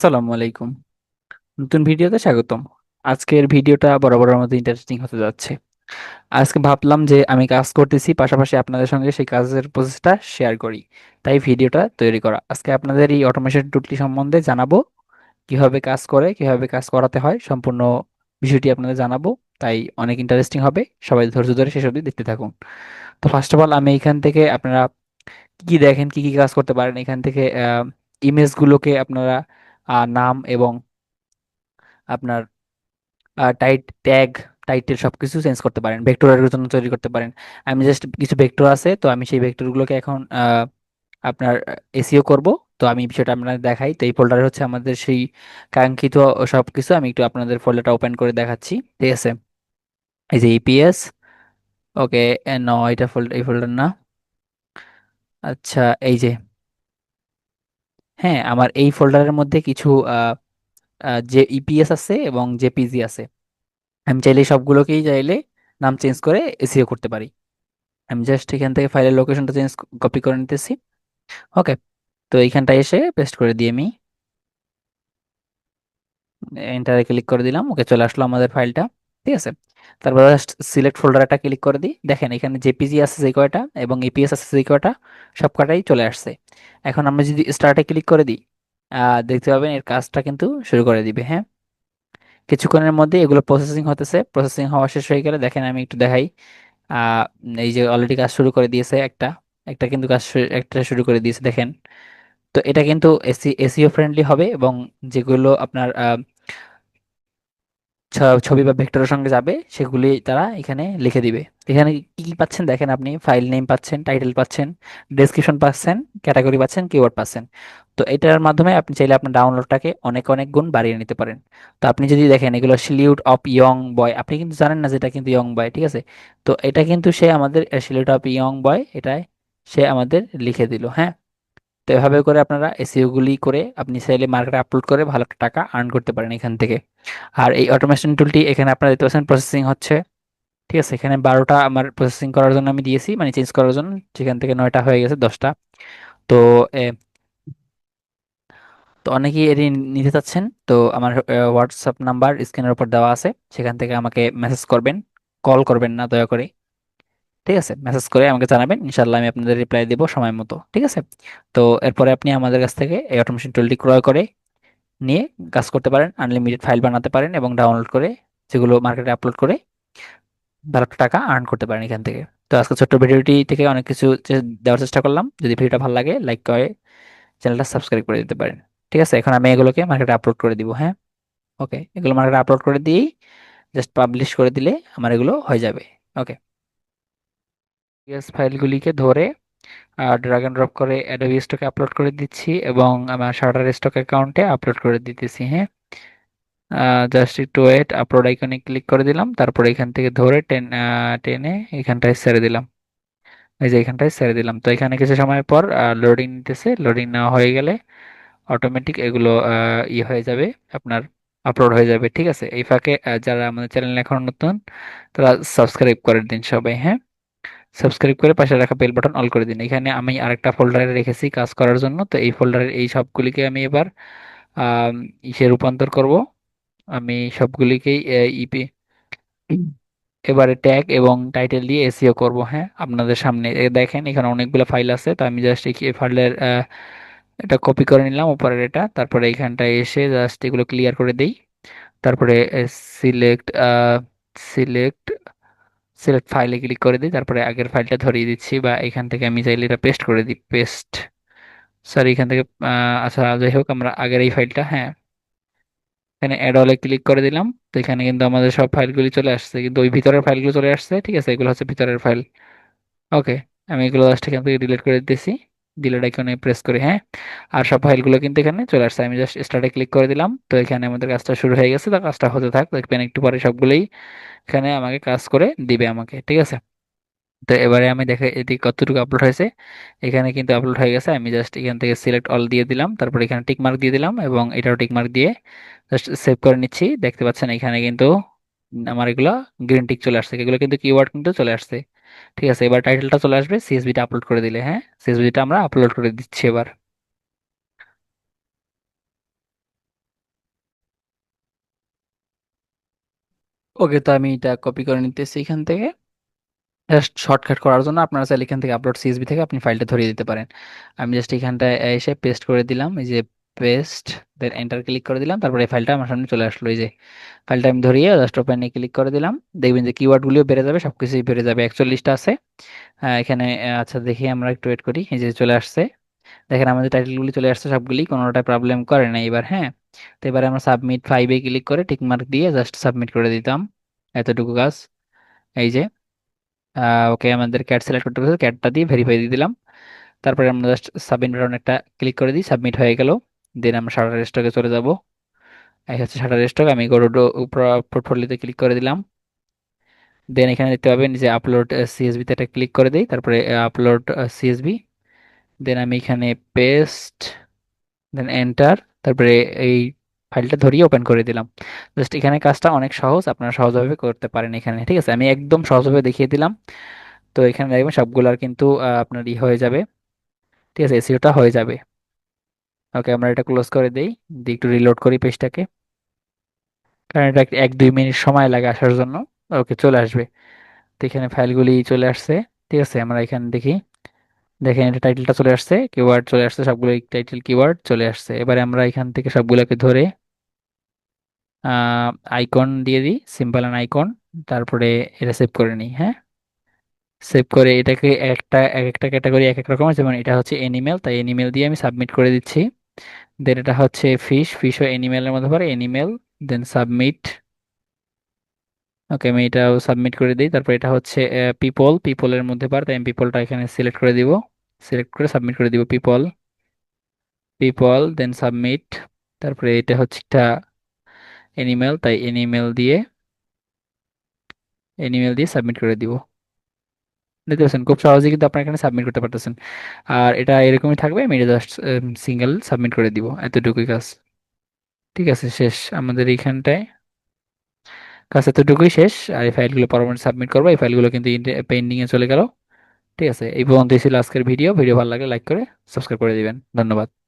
আসসালামু আলাইকুম। নতুন ভিডিওতে স্বাগতম। আজকের ভিডিওটা বরাবরের মতো ইন্টারেস্টিং হতে যাচ্ছে। আজকে ভাবলাম যে আমি কাজ করতেছি, পাশাপাশি আপনাদের সঙ্গে সেই কাজের প্রসেসটা শেয়ার করি। তাই ভিডিওটা তৈরি করা। আজকে আপনাদের এই অটোমেশন টুলটি সম্বন্ধে জানাব। কীভাবে কাজ করে, কীভাবে কাজ করাতে হয়, সম্পূর্ণ বিষয়টি আপনাদের জানাব। তাই অনেক ইন্টারেস্টিং হবে। সবাই ধৈর্য ধরে অবধি দেখতে থাকুন। তো ফার্স্ট অফ অল আমি এখান থেকে আপনারা কি কি দেখেন, কি কি কাজ করতে পারেন? এখান থেকে ইমেজগুলোকে আপনারা নাম এবং আপনার টাইট ট্যাগ টাইটেল সবকিছু চেঞ্জ করতে পারেন ভেক্টরের জন্য তৈরি করতে পারেন। আমি জাস্ট কিছু ভেক্টর আছে, তো আমি সেই ভেক্টরগুলোকে এখন আপনার এসইও করব। তো আমি বিষয়টা আপনাদের দেখাই। তো এই ফোল্ডারে হচ্ছে আমাদের সেই কাঙ্ক্ষিত সবকিছু। আমি একটু আপনাদের ফোল্ডারটা ওপেন করে দেখাচ্ছি, ঠিক আছে? এই যে ইপিএস ওকে ন এটা ফোল্ডার এই ফোল্ডার না। আচ্ছা এই যে হ্যাঁ আমার এই ফোল্ডারের মধ্যে কিছু যে ইপিএস আছে এবং যে পিজি আছে, আমি চাইলে সবগুলোকেই চাইলে নাম চেঞ্জ করে এসইও করতে পারি। আমি জাস্ট এখান থেকে ফাইলের লোকেশনটা চেঞ্জ কপি করে নিতেছি। ওকে তো এইখানটা এসে পেস্ট করে দিই আমি এন্টারে ক্লিক করে দিলাম। ওকে চলে আসলো আমাদের ফাইলটা। ঠিক আছে? তারপর জাস্ট সিলেক্ট ফোল্ডারটা ক্লিক করে দিই। দেখেন, এখানে জেপিজি আছে যে কয়টা এবং এপিএস আছে যে কয়টা সব কটাই চলে আসছে। এখন আমরা যদি স্টার্টে ক্লিক করে দিই দেখতে পাবেন এর কাজটা কিন্তু শুরু করে দিবে হ্যাঁ? কিছুক্ষণের মধ্যে এগুলো প্রসেসিং হতেছে। প্রসেসিং হওয়া শেষ হয়ে গেলে দেখেন আমি একটু দেখাই। এই যে অলরেডি কাজ শুরু করে দিয়েছে একটা একটা কিন্তু কাজ একটা শুরু করে দিয়েছে, দেখেন। তো এটা কিন্তু এসি এসিও ফ্রেন্ডলি হবে এবং যেগুলো আপনার ছবি বা ভেক্টরের সঙ্গে যাবে, সেগুলি তারা এখানে লিখে দিবে। এখানে কি কি পাচ্ছেন দেখেন আপনি? ফাইল নেম পাচ্ছেন, টাইটেল পাচ্ছেন ডেসক্রিপশন পাচ্ছেন ক্যাটাগরি পাচ্ছেন কিওয়ার্ড পাচ্ছেন। তো এটার মাধ্যমে আপনি চাইলে আপনার ডাউনলোডটাকে অনেক অনেক গুণ বাড়িয়ে নিতে পারেন। তো আপনি যদি দেখেন এগুলো সিলিউট অফ ইয়ং বয় আপনি কিন্তু জানেন না যে এটা কিন্তু ইয়ং বয় ঠিক আছে? তো এটা কিন্তু সে আমাদের সিলিউট অফ ইয়ং বয় এটাই সে আমাদের লিখে দিল হ্যাঁ? তো এভাবে করে আপনারা এসিওগুলি করে আপনি চাইলে মার্কেটে আপলোড করে ভালো একটা টাকা আর্ন করতে পারেন এখান থেকে। আর এই অটোমেশন টুলটি এখানে আপনারা দেখতে পাচ্ছেন প্রসেসিং হচ্ছে। ঠিক আছে, এখানে বারোটা আমার প্রসেসিং করার জন্য আমি দিয়েছি মানে চেঞ্জ করার জন্য। সেখান থেকে নয়টা হয়ে গেছে, দশটা। তো তো অনেকেই এটি নিতে চাচ্ছেন। তো আমার হোয়াটসঅ্যাপ নাম্বার স্ক্রিনের উপর দেওয়া আছে। সেখান থেকে আমাকে মেসেজ করবেন কল করবেন না, দয়া করে। ঠিক আছে? মেসেজ করে আমাকে জানাবেন ইনশাল্লাহ আমি আপনাদের রিপ্লাই দেবো সময় মতো, ঠিক আছে? তো এরপরে আপনি আমাদের কাছ থেকে এই অটোমেশন টুলটি ক্রয় করে নিয়ে কাজ করতে পারেন আনলিমিটেড ফাইল বানাতে পারেন এবং ডাউনলোড করে যেগুলো মার্কেটে আপলোড করে ভালো টাকা আর্ন করতে পারেন এখান থেকে। তো আজকে ছোট্ট ভিডিওটি থেকে অনেক কিছু দেওয়ার চেষ্টা করলাম। যদি ভিডিওটা ভালো লাগে লাইক করে চ্যানেলটা সাবস্ক্রাইব করে দিতে পারেন, ঠিক আছে? এখন আমি এগুলোকে মার্কেটে আপলোড করে দিব হ্যাঁ? ওকে এগুলো মার্কেটে আপলোড করে দিয়েই জাস্ট পাবলিশ করে দিলে আমার এগুলো হয়ে যাবে ওকে ফাইলগুলিকে ধরে ড্রাগ এন্ড ড্রপ করে অ্যাডোবি স্টকে আপলোড করে দিচ্ছি এবং আমার শাটার স্টক অ্যাকাউন্টে আপলোড করে দিতেছি হ্যাঁ? জাস্ট একটু ওয়েট আপলোড আইকনে ক্লিক করে দিলাম, তারপরে এখান থেকে ধরে টেন টেনে এখানটায় ছেড়ে দিলাম। এই যে এখানটায় ছেড়ে দিলাম। তো এখানে কিছু সময় পর লোডিং নিতেছে লোডিং নেওয়া হয়ে গেলে অটোমেটিক এগুলো ই হয়ে যাবে, আপনার আপলোড হয়ে যাবে, ঠিক আছে? এই ফাঁকে যারা আমাদের চ্যানেল এখন নতুন, তারা সাবস্ক্রাইব করে দিন সবাই হ্যাঁ? সাবস্ক্রাইব করে পাশে রাখা বেল বাটন অল করে দিন। এখানে আমি আরেকটা ফোল্ডারে রেখেছি কাজ করার জন্য। তো এই ফোল্ডারের এই সবগুলিকে আমি এবার ইসে রূপান্তর করব। আমি সবগুলিকেই ইপি এবারে ট্যাগ এবং টাইটেল দিয়ে এসিও করব হ্যাঁ? আপনাদের সামনে দেখেন এখানে অনেকগুলো ফাইল আছে। তো আমি জাস্ট এই ফাইলের এটা কপি করে নিলাম উপরের এটা। তারপরে এইখানটায় এসে জাস্ট এগুলো ক্লিয়ার করে দেই। তারপরে সিলেক্ট সিলেক্ট সিলেক্ট ফাইলে ক্লিক করে দিই, তারপরে আগের ফাইলটা ধরিয়ে দিচ্ছি বা এখান থেকে আমি চাইলে এটা পেস্ট করে দিই পেস্ট সরি এখান থেকে আচ্ছা যাই হোক, আমরা আগের এই ফাইলটা হ্যাঁ। এখানে অ্যাড অলে ক্লিক করে দিলাম, তো এখানে কিন্তু আমাদের সব ফাইলগুলি চলে আসছে, কিন্তু ওই ভিতরের ফাইলগুলো চলে আসছে, ঠিক আছে? এগুলো হচ্ছে ভিতরের ফাইল ওকে আমি এগুলো জাস্ট এখান থেকে ডিলিট করে দিতেছি। ডিলিট আইকনে প্রেস করে হ্যাঁ? আর সব ফাইলগুলো কিন্তু এখানে চলে আসছে। আমি জাস্ট স্টার্টে ক্লিক করে দিলাম। তো এখানে আমাদের কাজটা শুরু হয়ে গেছে। তো কাজটা হতে থাক, দেখবেন একটু পরে সবগুলোই এখানে আমাকে কাজ করে দিবে আমাকে, ঠিক আছে? তো এবারে আমি দেখে এদিকে কতটুকু আপলোড হয়েছে। এখানে কিন্তু আপলোড হয়ে গেছে। আমি জাস্ট এখান থেকে সিলেক্ট অল দিয়ে দিলাম। তারপর এখানে টিক মার্ক দিয়ে দিলাম এবং এটাও টিক মার্ক দিয়ে জাস্ট সেভ করে নিচ্ছি। দেখতে পাচ্ছেন এখানে কিন্তু আমার এগুলো গ্রিন টিক চলে আসছে। এগুলো কিন্তু কিওয়ার্ড কিন্তু চলে আসছে। ঠিক আছে, এবার টাইটেলটা চলে আসবে সিএসবিটা আপলোড করে দিলে হ্যাঁ? সিএসবিটা আমরা আপলোড করে দিচ্ছি এবার। ওকে তো আমি এটা কপি করে নিতেছি এখান থেকে। জাস্ট শর্টকাট করার জন্য আপনারা চাইলে এখান থেকে আপলোড সিএসবি থেকে আপনি ফাইলটা ধরিয়ে দিতে পারেন। আমি জাস্ট এখানটায় এসে পেস্ট করে দিলাম, এই যে পেস্ট দেন এন্টার ক্লিক করে দিলাম, তারপরে এই ফাইলটা আমার সামনে চলে আসলো, এই যে ফাইলটা আমি ধরিয়ে জাস্ট ওপেনে ক্লিক করে দিলাম, দেখবেন যে কিওয়ার্ডগুলিও বেড়ে যাবে সব কিছুই বেড়ে যাবে, একচল্লিশটা আছে। এখানে আচ্ছা দেখি আমরা একটু ওয়েট করি, এই যে চলে আসছে। দেখেন আমাদের টাইটেলগুলি চলে আসছে সবগুলি, কোনোটা প্রবলেম করে না এবার হ্যাঁ? তো এবারে আমরা সাবমিট ফাইভে ক্লিক করে টিকমার্ক দিয়ে জাস্ট সাবমিট করে দিতাম, এতটুকু কাজ। এই যে ওকে আমাদের ক্যাট সিলেক্ট করতে ক্যাটটা দিয়ে ভেরিফাই দিয়ে দিলাম। তারপরে আমরা জাস্ট সাবমিট বাটন একটা ক্লিক করে দিই সাবমিট হয়ে গেল। দেন আমরা শাটার স্টকে চলে যাব। এই হচ্ছে শাটার স্টক আমি গরুডো পোর্টফোলিওতে ক্লিক করে দিলাম। দেন এখানে দেখতে পাবেন যে আপলোড সিএসবি তে একটা ক্লিক করে দিই, তারপরে আপলোড সিএসবি দেন আমি এখানে পেস্ট দেন এন্টার তারপরে এই ফাইলটা ধরিয়ে ওপেন করে দিলাম। জাস্ট এখানে কাজটা অনেক সহজ, আপনারা সহজভাবে করতে পারেন এখানে, ঠিক আছে? আমি একদম সহজভাবে দেখিয়ে দিলাম। তো এখানে দেখবেন সবগুলার কিন্তু আপনার ই হয়ে যাবে। ঠিক আছে এসিওটা হয়ে যাবে। ওকে আমরা এটা ক্লোজ করে দেই। দিয়ে একটু রিলোড করি পেজটাকে কারণ এটা এক দুই মিনিট সময় লাগে আসার জন্য। ওকে চলে আসবে। তো এখানে ফাইলগুলি চলে আসছে। ঠিক আছে, আমরা এখানে দেখি। দেখেন, এটা টাইটেলটা চলে আসছে কিওয়ার্ড চলে আসছে সবগুলো টাইটেল কিওয়ার্ড চলে আসছে। এবারে আমরা এখান থেকে সবগুলোকে ধরে আইকন দিয়ে দিই সিম্পল অ্যান আইকন তারপরে এটা সেভ করে নিই হ্যাঁ? সেভ করে এটাকে একটা, এক একটা ক্যাটাগরি এক এক রকম আছে যেমন এটা হচ্ছে এনিমেল তাই এনিমেল দিয়ে আমি সাবমিট করে দিচ্ছি। দেন এটা হচ্ছে ফিশ ফিশও এনিমেলের মধ্যে পড়ে এনিমেল দেন সাবমিট ওকে আমি এটাও সাবমিট করে দিই। তারপর এটা হচ্ছে পিপল পিপলের মধ্যে পার তাই আমি পিপলটা এখানে সিলেক্ট করে দিব। সিলেক্ট করে সাবমিট করে দিব পিপল পিপল দেন সাবমিট তারপরে এটা হচ্ছে একটা এনিমেল তাই এনিমেল দিয়ে এনিমেল দিয়ে সাবমিট করে দিব। দেখতে পাচ্ছেন খুব সহজেই কিন্তু আপনার এখানে সাবমিট করতে পারতেছেন। আর এটা এরকমই থাকবে, আমি এটা জাস্ট সিঙ্গেল সাবমিট করে দিব, এতটুকুই কাজ। ঠিক আছে, শেষ আমাদের এইখানটায়। কাজ এতটুকুই শেষ, আর এই ফাইলগুলো পরবর্তী সাবমিট করব, এই ফাইলগুলো কিন্তু পেন্ডিং এ চলে গেল। ঠিক আছে, এই পর্যন্ত ছিল আজকের ভিডিও ভিডিও ভালো লাগলে লাইক করে সাবস্ক্রাইব করে দিবেন। ধন্যবাদ।